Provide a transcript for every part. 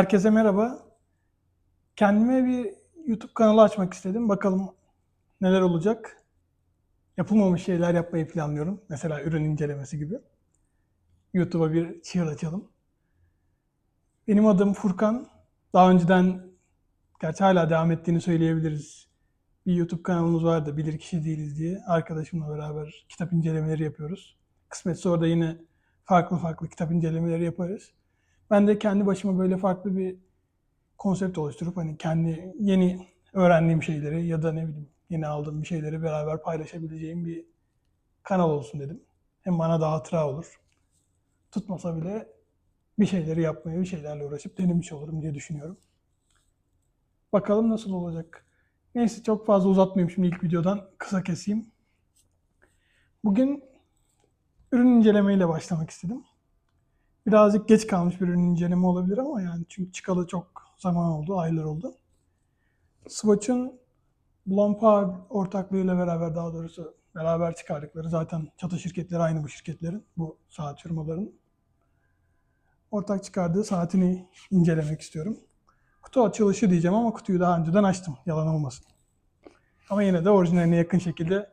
Herkese merhaba. Kendime bir YouTube kanalı açmak istedim. Bakalım neler olacak. Yapılmamış şeyler yapmayı planlıyorum. Mesela ürün incelemesi gibi. YouTube'a bir çığır açalım. Benim adım Furkan. Daha önceden, gerçi hala devam ettiğini söyleyebiliriz. Bir YouTube kanalımız vardı, Bilir Kişi Değiliz diye. Arkadaşımla beraber kitap incelemeleri yapıyoruz. Kısmetse orada yine farklı farklı kitap incelemeleri yaparız. Ben de kendi başıma böyle farklı bir konsept oluşturup hani kendi yeni öğrendiğim şeyleri ya da ne bileyim yeni aldığım bir şeyleri beraber paylaşabileceğim bir kanal olsun dedim. Hem bana da hatıra olur. Tutmasa bile bir şeyleri yapmaya, bir şeylerle uğraşıp denemiş olurum diye düşünüyorum. Bakalım nasıl olacak. Neyse çok fazla uzatmayayım şimdi ilk videodan kısa keseyim. Bugün ürün incelemeyle başlamak istedim. Birazcık geç kalmış bir ürün inceleme olabilir ama yani çünkü çıkalı çok zaman oldu, aylar oldu. Swatch'ın Blancpain ortaklığıyla beraber daha doğrusu beraber çıkardıkları zaten çatı şirketleri aynı bu şirketlerin, bu saat firmalarının. Ortak çıkardığı saatini incelemek istiyorum. Kutu açılışı diyeceğim ama kutuyu daha önceden açtım, yalan olmasın. Ama yine de orijinaline yakın şekilde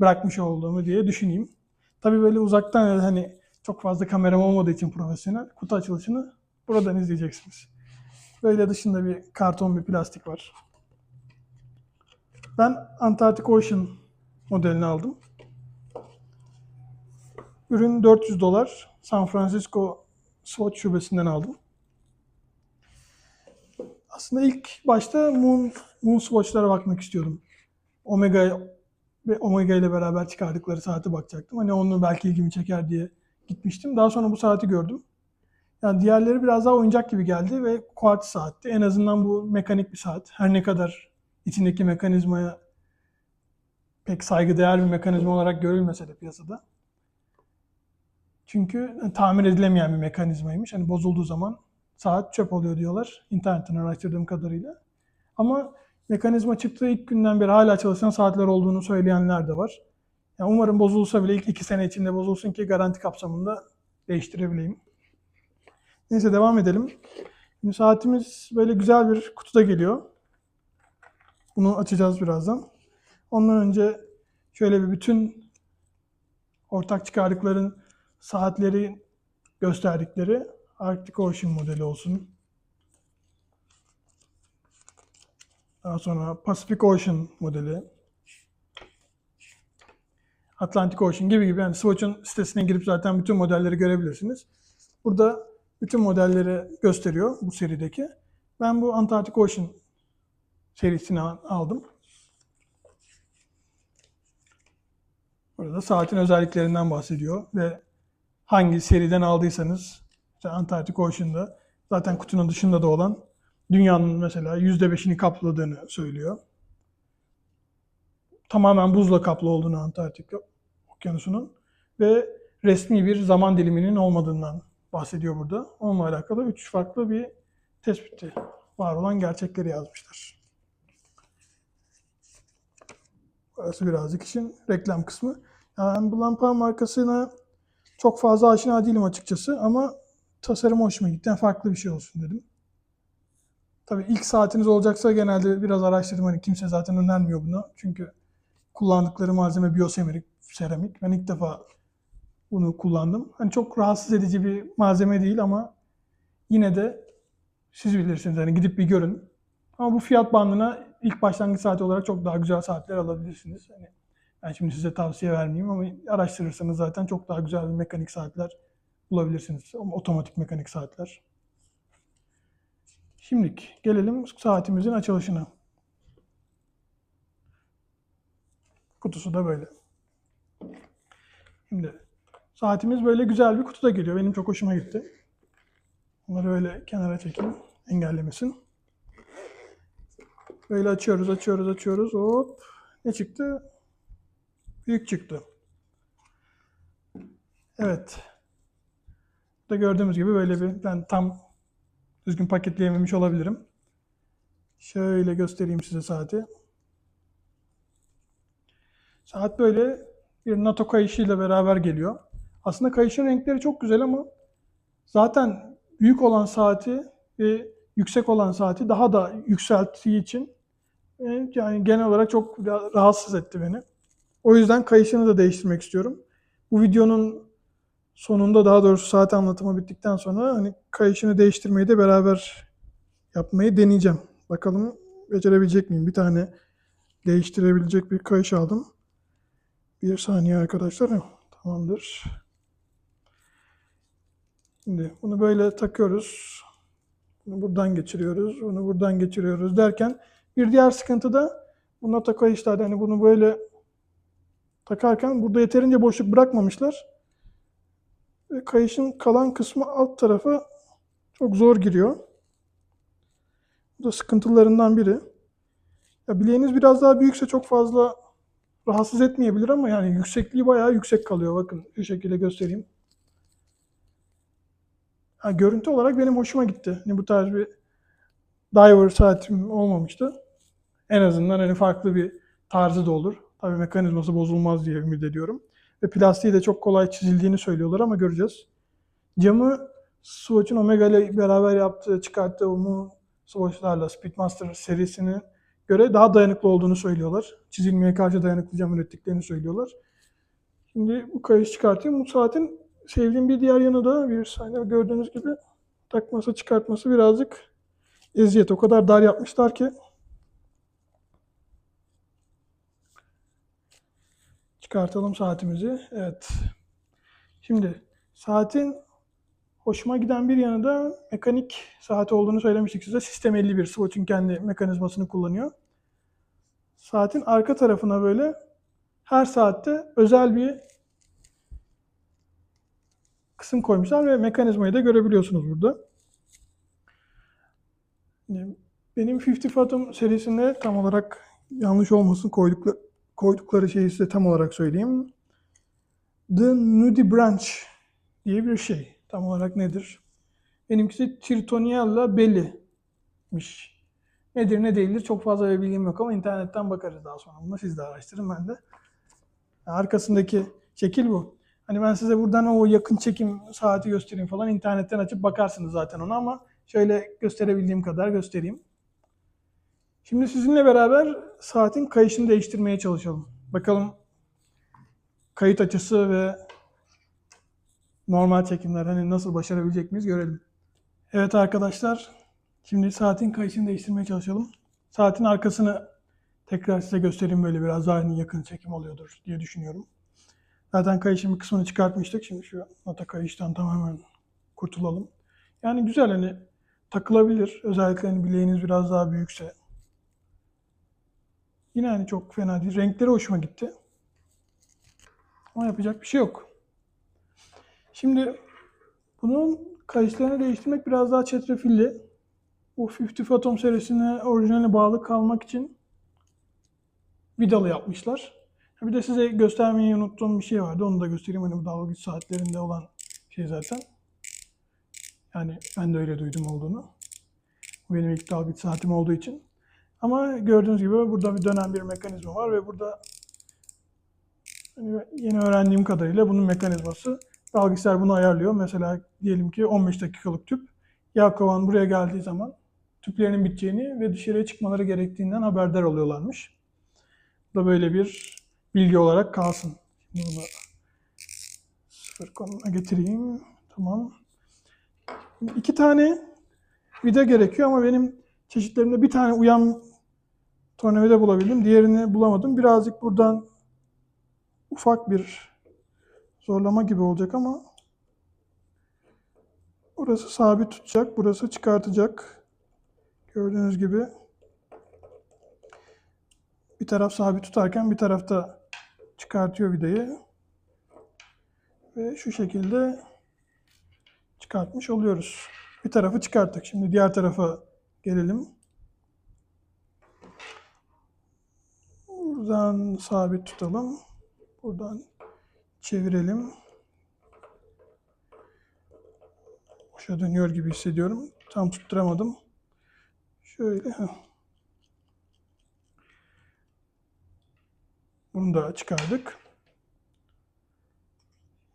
bırakmış olduğumu diye düşüneyim. Tabii böyle uzaktan hani çok fazla kameram olmadığı için profesyonel kutu açılışını buradan izleyeceksiniz. Böyle dışında bir karton bir plastik var. Ben Antarctic Ocean modelini aldım. Ürün 400 dolar. San Francisco Swatch şubesinden aldım. Aslında ilk başta Moon, Moon Swatch'lara bakmak istiyordum. Omega ve Omega ile beraber çıkardıkları saate bakacaktım. Hani onu belki ilgimi çeker diye gitmiştim. Daha sonra bu saati gördüm. Yani diğerleri biraz daha oyuncak gibi geldi ve kuartz saatti. En azından bu mekanik bir saat. Her ne kadar içindeki mekanizmaya pek saygıdeğer bir mekanizma olarak görülmese de piyasada. Çünkü tamir edilemeyen bir mekanizmaymış. Hani bozulduğu zaman saat çöp oluyor diyorlar. İnternetten araştırdığım kadarıyla. Ama mekanizma çıktığı ilk günden beri hala çalışan saatler olduğunu söyleyenler de var. Yani umarım bozulsa bile ilk iki sene içinde bozulsun ki garanti kapsamında değiştirebileyim. Neyse devam edelim. Şimdi saatimiz böyle güzel bir kutuda geliyor. Bunu açacağız birazdan. Ondan önce şöyle bir bütün ortak çıkardıkların saatleri gösterdikleri Arctic Ocean modeli olsun. Daha sonra Pacific Ocean modeli. Atlantic Ocean gibi gibi yani Swatch'ın sitesine girip zaten bütün modelleri görebilirsiniz. Burada bütün modelleri gösteriyor bu serideki. Ben bu Antarctic Ocean serisini aldım. Burada saatin özelliklerinden bahsediyor ve hangi seriden aldıysanız işte Antarctic Ocean'da zaten kutunun dışında da olan dünyanın mesela %5'ini kapladığını söylüyor. Tamamen buzla kaplı olduğunu Antarktik okyanusunun ve resmi bir zaman diliminin olmadığından bahsediyor burada. Onunla alakalı üç farklı bir tespiti var olan gerçekleri yazmışlar. Burası birazcık işin reklam kısmı. Yani bu lampa markasına çok fazla aşina değilim açıkçası ama tasarım hoşuma gitti. Yani farklı bir şey olsun dedim. Tabii ilk saatiniz olacaksa genelde biraz araştırdım. Hani kimse zaten önermiyor bunu. Çünkü kullandıkları malzeme biyoseramik. Seramik. Ben ilk defa bunu kullandım. Hani çok rahatsız edici bir malzeme değil ama yine de siz bilirsiniz. Hani gidip bir görün. Ama bu fiyat bandına ilk başlangıç saati olarak çok daha güzel saatler alabilirsiniz. Hani ben şimdi size tavsiye vermeyeyim ama araştırırsanız zaten çok daha güzel bir mekanik saatler bulabilirsiniz. Otomatik mekanik saatler. Şimdilik gelelim saatimizin açılışına. Kutusu da böyle. Şimdi saatimiz böyle güzel bir kutuda geliyor. Benim çok hoşuma gitti. Bunları böyle kenara çekeyim. Engellemesin. Böyle açıyoruz, açıyoruz, açıyoruz. Hop. Ne çıktı? Büyük çıktı. Evet. Burada gördüğümüz gibi böyle bir ben tam düzgün paketleyememiş olabilirim. Şöyle göstereyim size saati. Saat böyle bir NATO kayışıyla beraber geliyor. Aslında kayışın renkleri çok güzel ama zaten büyük olan saati ve yüksek olan saati daha da yükselttiği için e, yani genel olarak çok ra- rahatsız etti beni. O yüzden kayışını da değiştirmek istiyorum. Bu videonun sonunda daha doğrusu saat anlatımı bittikten sonra hani kayışını değiştirmeyi de beraber yapmayı deneyeceğim. Bakalım becerebilecek miyim? Bir tane değiştirebilecek bir kayış aldım. Bir saniye arkadaşlar. Tamamdır. Şimdi bunu böyle takıyoruz. Bunu buradan geçiriyoruz. Bunu buradan geçiriyoruz derken bir diğer sıkıntı da bu nota kayışlarda hani bunu böyle takarken burada yeterince boşluk bırakmamışlar. Ve kayışın kalan kısmı alt tarafa çok zor giriyor. Bu da sıkıntılarından biri. Ya bileğiniz biraz daha büyükse çok fazla rahatsız etmeyebilir ama yani yüksekliği bayağı yüksek kalıyor. Bakın şu şekilde göstereyim. Ha, görüntü olarak benim hoşuma gitti. Hani bu tarz bir diver saatim olmamıştı. En azından hani farklı bir tarzı da olur. Tabii mekanizması bozulmaz diye ümit ediyorum. Ve plastiği de çok kolay çizildiğini söylüyorlar ama göreceğiz. Camı Swatch'ın Omega ile beraber yaptığı, çıkarttığı Umu Swatch'larla Speedmaster serisine göre daha dayanıklı olduğunu söylüyorlar. Çizilmeye karşı dayanıklı cam ürettiklerini söylüyorlar. Şimdi bu kayışı çıkartayım. Bu saatin sevdiğim bir diğer yanı da bir saniye gördüğünüz gibi takması çıkartması birazcık eziyet. O kadar dar yapmışlar ki çıkartalım saatimizi. Evet. Şimdi saatin hoşuma giden bir yanı da mekanik saati olduğunu söylemiştik size. Sistem 51 Swatch'ın kendi mekanizmasını kullanıyor. Saatin arka tarafına böyle her saatte özel bir kısım koymuşlar ve mekanizmayı da görebiliyorsunuz burada. Benim 50 Fathom serisinde tam olarak yanlış olmasın koydukları, koydukları şeyi size tam olarak söyleyeyim. The Nudie Branch diye bir şey. Tam olarak nedir? Benimkisi Tirtoniella belli'miş. Nedir ne değildir çok fazla bir bilgim yok ama internetten bakarız daha sonra. Bunu siz de araştırın ben de. Arkasındaki şekil bu. Hani ben size buradan o yakın çekim saati göstereyim falan internetten açıp bakarsınız zaten ona ama şöyle gösterebildiğim kadar göstereyim. Şimdi sizinle beraber saatin kayışını değiştirmeye çalışalım. Bakalım kayıt açısı ve normal çekimler hani nasıl başarabilecek miyiz görelim. Evet arkadaşlar şimdi saatin kayışını değiştirmeye çalışalım. Saatin arkasını tekrar size göstereyim böyle biraz daha hani yakın çekim oluyordur diye düşünüyorum. Zaten kayışın bir kısmını çıkartmıştık. Şimdi şu nota kayıştan tamamen kurtulalım. Yani güzel hani takılabilir. Özellikle hani bileğiniz biraz daha büyükse. Yine hani çok fena değil. Renkleri hoşuma gitti. Ama yapacak bir şey yok. Şimdi bunun kayışlarını değiştirmek biraz daha çetrefilli. Bu 50 Phantom serisine orijinaline bağlı kalmak için vidalı yapmışlar. Bir de size göstermeyi unuttuğum bir şey vardı. Onu da göstereyim. Hani bu dalgıç saatlerinde olan şey zaten. Yani ben de öyle duydum olduğunu. Bu benim ilk dalgıç saatim olduğu için. Ama gördüğünüz gibi burada bir dönen bir mekanizma var ve burada hani yeni öğrendiğim kadarıyla bunun mekanizması dalgıçlar bunu ayarlıyor. Mesela diyelim ki 15 dakikalık tüp. Yelkovan buraya geldiği zaman tüplerinin biteceğini ve dışarıya çıkmaları gerektiğinden haberdar oluyorlarmış. Bu da böyle bir bilgi olarak kalsın. Şimdi bunu sıfır konumuna getireyim. Tamam. Şimdi iki tane vida gerekiyor ama benim çeşitlerimde bir tane uyan tornavida bulabildim. Diğerini bulamadım. Birazcık buradan ufak bir zorlama gibi olacak ama burası sabit tutacak. Burası çıkartacak. Gördüğünüz gibi bir taraf sabit tutarken bir tarafta çıkartıyor vidayı. Ve şu şekilde çıkartmış oluyoruz. Bir tarafı çıkarttık. Şimdi diğer tarafa gelelim. Buradan sabit tutalım. Buradan çevirelim. Boşa dönüyor gibi hissediyorum. Tam tutturamadım. Şöyle. Bunu da çıkardık.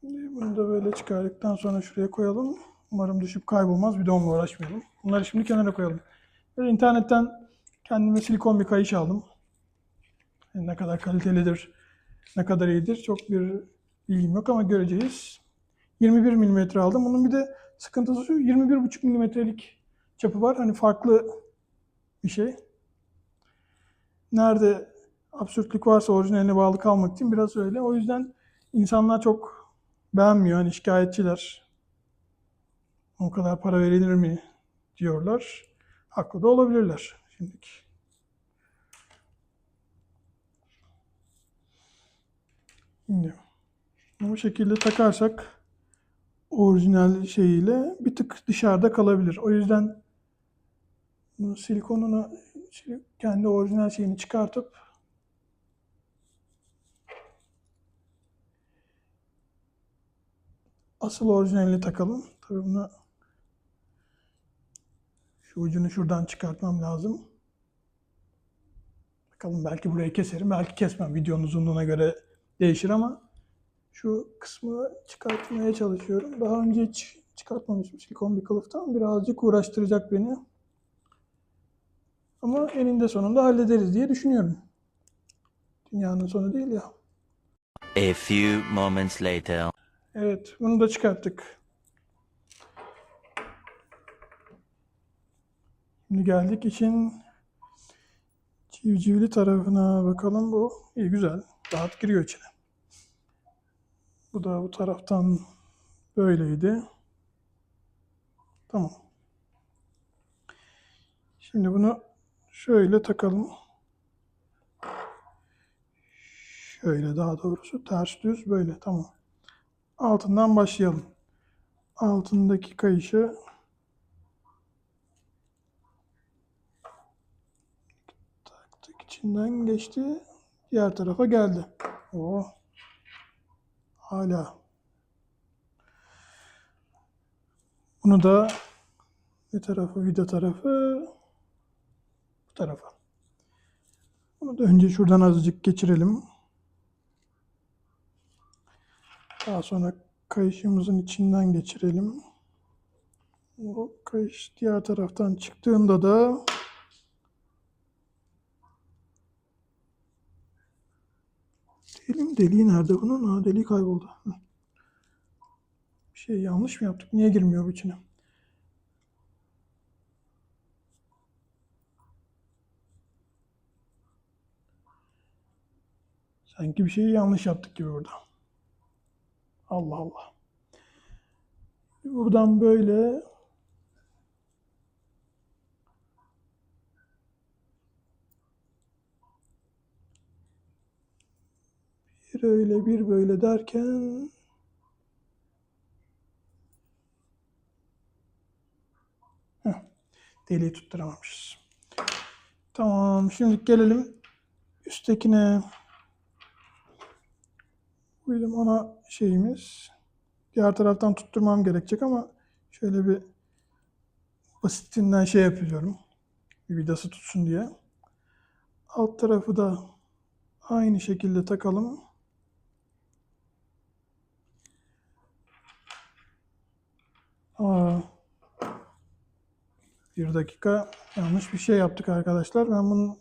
Bunu da böyle çıkardıktan sonra şuraya koyalım. Umarım düşüp kaybolmaz. Bir de onunla uğraşmayalım. Bunları şimdi kenara koyalım. Ve internetten kendime silikon bir kayış aldım. Yani ne kadar kalitelidir, ne kadar iyidir çok bir bilgim yok ama göreceğiz. 21 mm aldım. Bunun bir de sıkıntısı şu 21,5 mm'lik çapı var. Hani farklı bir şey. Nerede absürtlük varsa orijinaline bağlı kalmak için biraz öyle. O yüzden insanlar çok beğenmiyor. Hani şikayetçiler. O kadar para verilir mi diyorlar. Haklı da olabilirler şimdiki. Şimdi bu şekilde takarsak orijinal şeyiyle bir tık dışarıda kalabilir. O yüzden silikonunu kendi orijinal şeyini çıkartıp asıl orijinalini takalım. Tabii bunu şu ucunu şuradan çıkartmam lazım. Bakalım belki burayı keserim, belki kesmem. Videonun uzunluğuna göre değişir ama şu kısmı çıkartmaya çalışıyorum. Daha önce hiç çıkartmamışım silikon bir kılıftan. Birazcık uğraştıracak beni. Ama eninde sonunda hallederiz diye düşünüyorum. Dünyanın sonu değil ya. A few moments later. Evet, bunu da çıkarttık. Şimdi geldik işin civcivli tarafına bakalım. Bu iyi güzel. Rahat giriyor içine. Bu da bu taraftan böyleydi. Tamam. Şimdi bunu şöyle takalım. Şöyle daha doğrusu ters düz böyle tamam. Altından başlayalım. Altındaki kayışı taktık içinden geçti. Diğer tarafa geldi. O hala. Bunu da ne tarafı vida tarafı bu tarafa. Bunu da önce şuradan azıcık geçirelim. Daha sonra kayışımızın içinden geçirelim. O kayış diğer taraftan çıktığında da Delim deliği nerede bunun? Ha deliği kayboldu. Bir şey yanlış mı yaptık? Niye girmiyor bu içine? Sanki bir şeyi yanlış yaptık gibi burada. Allah Allah. Buradan böyle bir öyle bir böyle derken Heh, deliği tutturamamışız. Tamam, şimdi gelelim üsttekine. Bu bizim ana şeyimiz. Diğer taraftan tutturmam gerekecek ama şöyle bir basitinden şey yapıyorum. Bir vidası tutsun diye. Alt tarafı da aynı şekilde takalım. Aa, bir dakika yanlış bir şey yaptık arkadaşlar. Ben bunun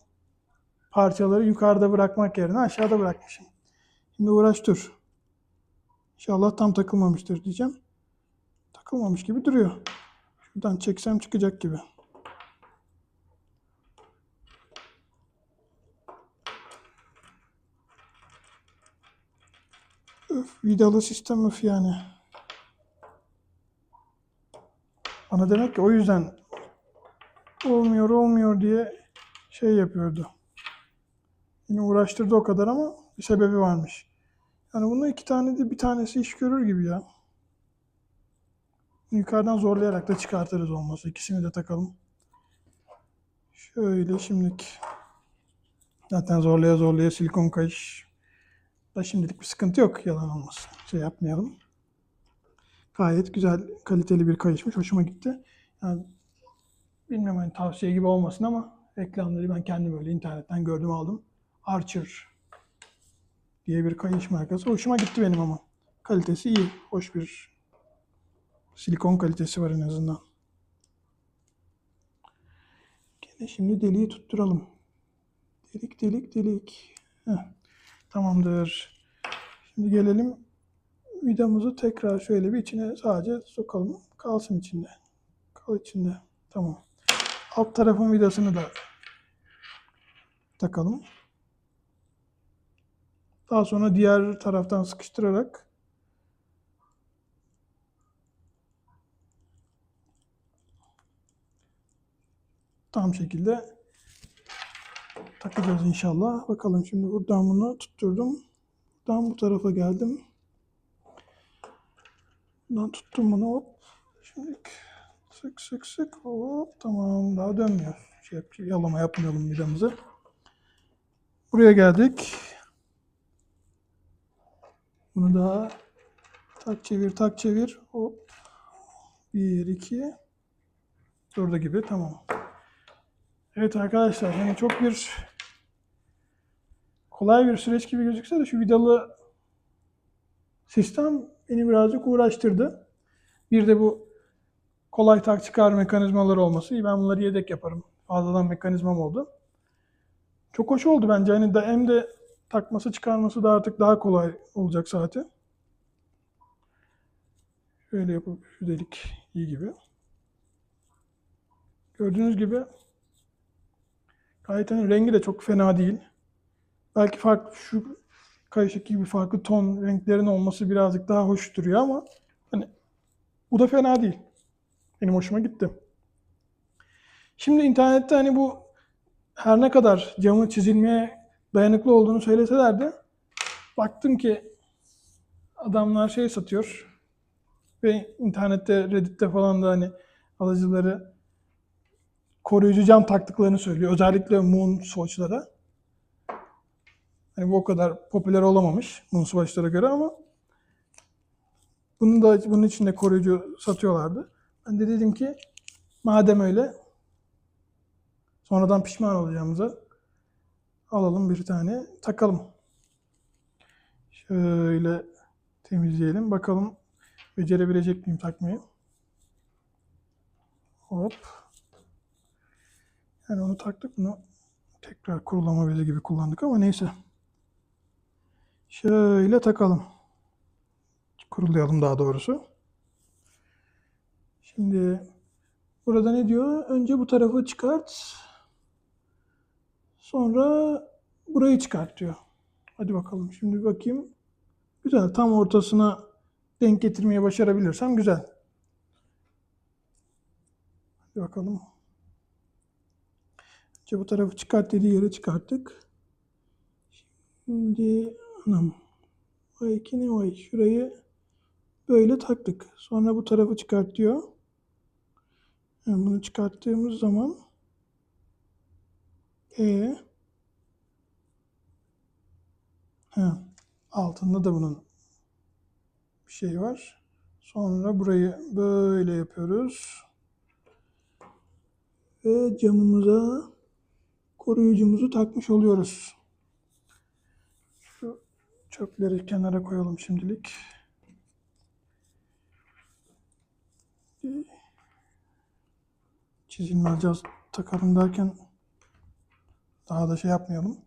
parçaları yukarıda bırakmak yerine aşağıda bırakmışım. Şimdi uğraş dur. İnşallah tam takılmamıştır diyeceğim. Takılmamış gibi duruyor. Şuradan çeksem çıkacak gibi. Öf, vidalı sistem öf yani. Bana demek ki o yüzden olmuyor olmuyor diye şey yapıyordu. Yine uğraştırdı o kadar ama bir sebebi varmış. Yani bunun iki tane de bir tanesi iş görür gibi ya. Yukarıdan zorlayarak da çıkartırız olmazsa. İkisini de takalım. Şöyle şimdilik. Zaten zorlaya zorlaya silikon kayış. Da şimdilik bir sıkıntı yok yalan olmasın. Şey yapmayalım. Gayet güzel, kaliteli bir kayışmış. Hoşuma gitti. Yani bilmiyorum hani tavsiye gibi olmasın ama reklamları ben kendim böyle internetten gördüm aldım. Archer diye bir kayış markası. Hoşuma gitti benim ama. Kalitesi iyi. Hoş bir Silikon kalitesi var en azından. Gene şimdi deliği tutturalım. Delik delik delik. Heh, tamamdır. Şimdi gelelim vidamızı tekrar şöyle bir içine sadece sokalım. Kalsın içinde. Kal içinde. Tamam. Alt tarafın vidasını da takalım. Daha sonra diğer taraftan sıkıştırarak tam şekilde takacağız inşallah. Bakalım şimdi buradan bunu tutturdum. Buradan bu tarafa geldim. Buradan tuttum bunu hop. Şimdi sık sık sık hop tamam daha dönmüyor. Şey yap, yalama yapmayalım vidamızı. Buraya geldik. Bunu da tak çevir tak çevir hop. Bir iki. Durdu gibi tamam. Evet arkadaşlar yani çok bir kolay bir süreç gibi gözükse de şu vidalı sistem beni birazcık uğraştırdı. Bir de bu kolay tak çıkar mekanizmaları olması. Ben bunları yedek yaparım. Fazladan mekanizmam oldu. Çok hoş oldu bence. Hani da hem de takması çıkarması da artık daha kolay olacak saati. Şöyle yapıp şu delik iyi gibi. Gördüğünüz gibi gayet hani rengi de çok fena değil. Belki farklı şu kayışık gibi farklı ton renklerin olması birazcık daha hoş duruyor ama hani bu da fena değil. Benim hoşuma gitti. Şimdi internette hani bu her ne kadar camı çizilmeye dayanıklı olduğunu söyleseler de baktım ki adamlar şey satıyor ve internette Reddit'te falan da hani alıcıları koruyucu cam taktıklarını söylüyor. Özellikle Moon Swatch'lara. Hani bu o kadar popüler olamamış Moon Swatch'lara göre ama bunun da bunun için de koruyucu satıyorlardı. Ben de dedim ki madem öyle sonradan pişman olacağımıza alalım bir tane takalım. Şöyle temizleyelim. Bakalım becerebilecek miyim takmayı. Hop. Yani onu taktık bunu tekrar kurulama bezi gibi kullandık ama neyse. Şöyle takalım. Kurulayalım daha doğrusu. Şimdi burada ne diyor? Önce bu tarafı çıkart. Sonra burayı çıkart diyor. Hadi bakalım. Şimdi bakayım. Güzel. Tam ortasına denk getirmeyi başarabilirsem güzel. Hadi bakalım. Önce bu tarafı çıkart dediği yere çıkarttık. Şimdi anam. Vay iki ne vay. Şurayı böyle taktık. Sonra bu tarafı çıkartıyor. Yani bunu çıkarttığımız zaman e ha, altında da bunun bir şey var. Sonra burayı böyle yapıyoruz. Ve camımıza koruyucumuzu takmış oluyoruz. Çöpleri kenara koyalım şimdilik. Çizilmez caz takalım derken daha da şey yapmayalım.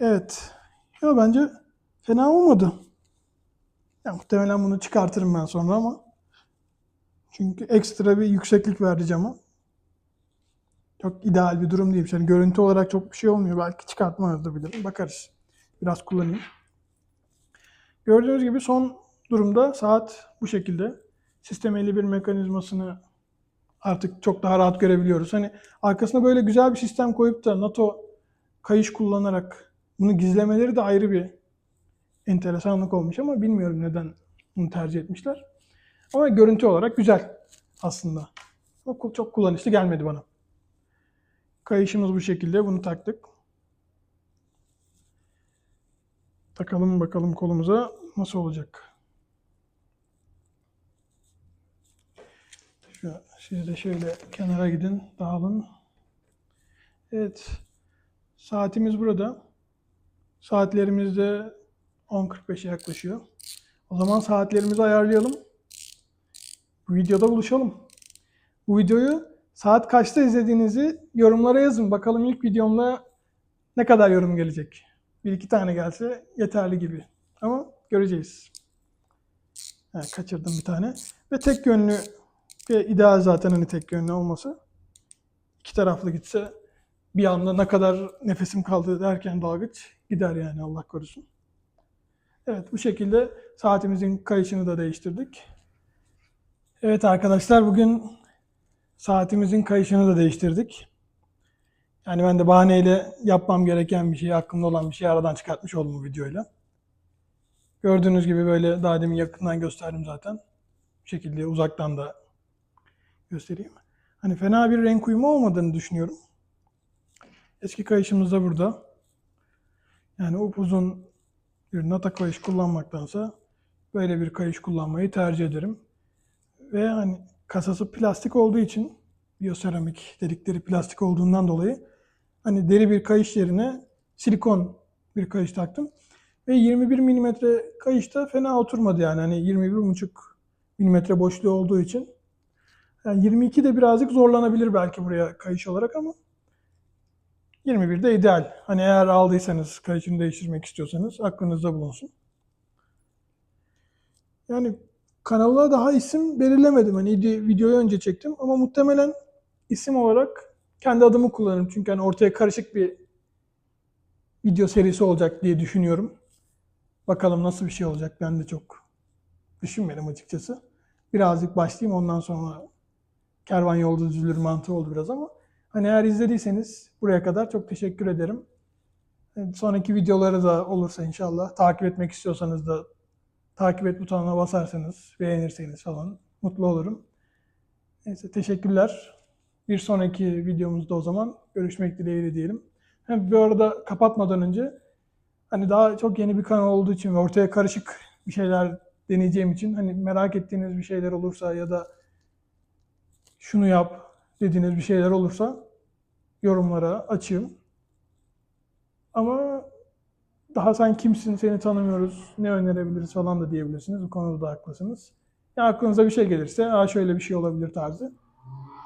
Evet. Ya bence fena olmadı. Ya muhtemelen bunu çıkartırım ben sonra ama çünkü ekstra bir yükseklik verdi cama. Çok ideal bir durum değil. Yani görüntü olarak çok bir şey olmuyor. Belki çıkartmayabilirim. Bakarız. Biraz kullanayım. Gördüğünüz gibi son durumda saat bu şekilde. Sistem 51 mekanizmasını artık çok daha rahat görebiliyoruz. Hani arkasına böyle güzel bir sistem koyup da NATO kayış kullanarak bunu gizlemeleri de ayrı bir enteresanlık olmuş ama bilmiyorum neden bunu tercih etmişler. Ama görüntü olarak güzel aslında. Ama çok kullanışlı gelmedi bana. Kayışımız bu şekilde. Bunu taktık. Takalım bakalım kolumuza nasıl olacak. Şu, siz de şöyle kenara gidin, dağılın. Evet. Saatimiz burada. Saatlerimiz de 10.45'e yaklaşıyor. O zaman saatlerimizi ayarlayalım. bu videoda buluşalım. Bu videoyu saat kaçta izlediğinizi yorumlara yazın. Bakalım ilk videomda ne kadar yorum gelecek. Bir iki tane gelse yeterli gibi. Ama göreceğiz. Ha, kaçırdım bir tane. Ve tek yönlü ve ideal zaten hani tek yönlü olması. İki taraflı gitse bir anda ne kadar nefesim kaldı derken dalgıç gider yani Allah korusun. Evet bu şekilde saatimizin kayışını da değiştirdik. Evet arkadaşlar bugün saatimizin kayışını da değiştirdik. Yani ben de bahaneyle yapmam gereken bir şey, aklımda olan bir şeyi aradan çıkartmış oldum bu videoyla. Gördüğünüz gibi böyle daha demin yakından gösterdim zaten. Bu şekilde uzaktan da göstereyim. Hani fena bir renk uyumu olmadığını düşünüyorum. Eski kayışımız da burada. Yani upuzun bir nata kayış kullanmaktansa böyle bir kayış kullanmayı tercih ederim. Ve hani kasası plastik olduğu için biyoseramik delikleri plastik olduğundan dolayı hani deri bir kayış yerine silikon bir kayış taktım. Ve 21 milimetre kayış da fena oturmadı yani. Hani 21,5 milimetre boşluğu olduğu için. Yani 22 de birazcık zorlanabilir belki buraya kayış olarak ama 21 de ideal. Hani eğer aldıysanız, kayışını değiştirmek istiyorsanız aklınızda bulunsun. Yani kanala daha isim belirlemedim. Hani ide- videoyu önce çektim ama muhtemelen isim olarak kendi adımı kullanırım. Çünkü hani ortaya karışık bir video serisi olacak diye düşünüyorum. Bakalım nasıl bir şey olacak ben de çok düşünmedim açıkçası. Birazcık başlayayım ondan sonra kervan yolda düzülür mantığı oldu biraz ama hani eğer izlediyseniz buraya kadar çok teşekkür ederim. E, Sonraki videoları da olursa inşallah takip etmek istiyorsanız da takip et butonuna basarsanız, beğenirseniz falan mutlu olurum. Neyse teşekkürler. Bir sonraki videomuzda o zaman görüşmek dileğiyle diyelim. Hem bu arada kapatmadan önce hani daha çok yeni bir kanal olduğu için ve ortaya karışık bir şeyler deneyeceğim için hani merak ettiğiniz bir şeyler olursa ya da şunu yap dediğiniz bir şeyler olursa yorumlara açığım. Ama daha sen kimsin, seni tanımıyoruz, ne önerebiliriz falan da diyebilirsiniz. Bu konuda da haklısınız. Ya aklınıza bir şey gelirse, Aa şöyle bir şey olabilir tarzı.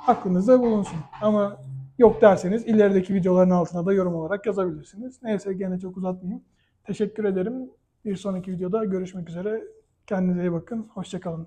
Aklınızda bulunsun. Ama yok derseniz ilerideki videoların altına da yorum olarak yazabilirsiniz. Neyse gene çok uzatmayayım. Teşekkür ederim. Bir sonraki videoda görüşmek üzere. Kendinize iyi bakın. Hoşçakalın.